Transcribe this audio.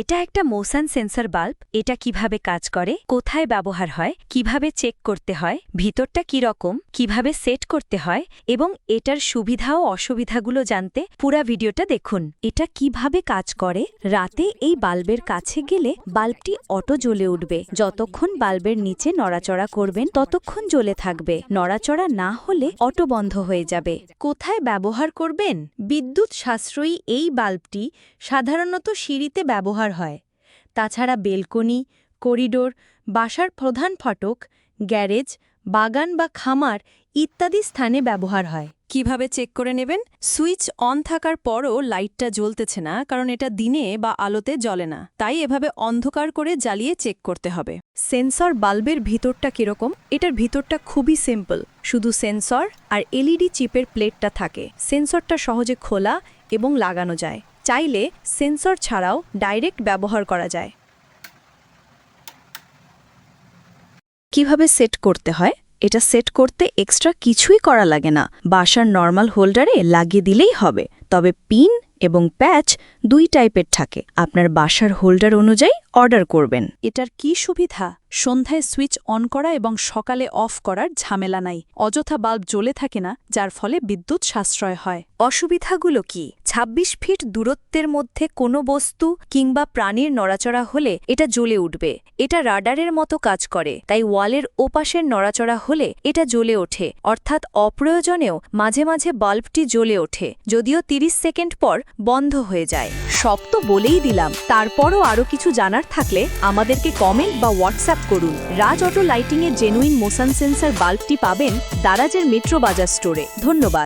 এটা একটা motion sensor bulb, এটা কীভাবে কাজ করে, কোথায় ব্যবহার হয়, কীভাবে চেক করতে হয়, ভিতরটা রকম কীভাবে সেট করতে হয়, এবং এটার সুবিধা ও অসুবিধাগুলো জানতে পুরা ভিডিওটা দেখুন। এটা কীভাবে কাজ করে, রাতে এই বাল্বের কাছে গেলে বাল্বটি অটো জ্বলে উঠবে। যতক্ষণ বাল্বের নিচে নড়াচড়া করবেন, ততক্ষণ জ্বলে থাকবে। নড়াচড়া না হলে অটো বন্ধ হয়ে যাবে। কোথায় ব্যবহার করবেন? বিদ্যুৎ সাশ্রয়ী এই বাল্বটি সাধারণত সিঁড়িতে ব্যবহার হয়। তাছাড়া বেলকনি, করিডোর, বাসার প্রধান ফটক, গ্যারেজ, বাগান বা খামার ইত্যাদি স্থানে ব্যবহার হয়। কীভাবে চেক করে নেবেন? সুইচ অন থাকার পরও লাইটটা জ্বলতেছে না, কারণ এটা দিনে বা আলোতে জ্বলে না। তাই এভাবে অন্ধকার করে জ্বালিয়ে চেক করতে হবে। সেন্সর বাল্বের ভিতরটা কীরকম? এটার ভিতরটা খুবই সিম্পল। শুধু সেন্সর আর এলইডি চিপের প্লেটটা থাকে। সেন্সরটা সহজে খোলা এবং লাগানো যায়। চাইলে সেন্সর ছাড়াও ডাইরেক্ট ব্যবহার করা যায়। কীভাবে সেট করতে হয়? এটা সেট করতে এক্সট্রা কিছুই করা লাগে না। বাসার নর্মাল হোল্ডারে লাগিয়ে দিলেই হবে। তবে পিন এবং প্যাচ দুই টাইপের থাকে। আপনার বাসার হোল্ডার অনুযায়ী অর্ডার করবেন। এটার কি সুবিধা? সন্ধ্যায় সুইচ অন করা এবং সকালে অফ করার ঝামেলা নাই। অযথা বাল্ব জ্বলে থাকে না, যার ফলে বিদ্যুৎ সাশ্রয় হয়। অসুবিধাগুলো কি? ২৬ ফিট দূরত্বের মধ্যে কোনো বস্তু কিংবা প্রাণীর নড়াচড়া হলে এটা জ্বলে উঠবে। এটা রাডারের মতো কাজ করে, তাই ওয়ালের ওপাশের নড়াচড়া হলে এটা জ্বলে ওঠে। অর্থাৎ অপ্রয়োজনেও মাঝে মাঝে বাল্বটি জ্বলে ওঠে, যদিও ৩০ সেকেন্ড পর বন্ধ হয়ে যায়। সব তো বলেই দিলাম, তারপরও আরও কিছু জানার থাকলে আমাদেরকে কমেন্ট বা হোয়াটসঅ্যাপ করুন। রাজ অটো লাইটিংয়ের জেনুইন মোশন সেন্সার বাল্বটি পাবেন দারাজের মেট্রো বাজার স্টোরে ধন্যবাদ।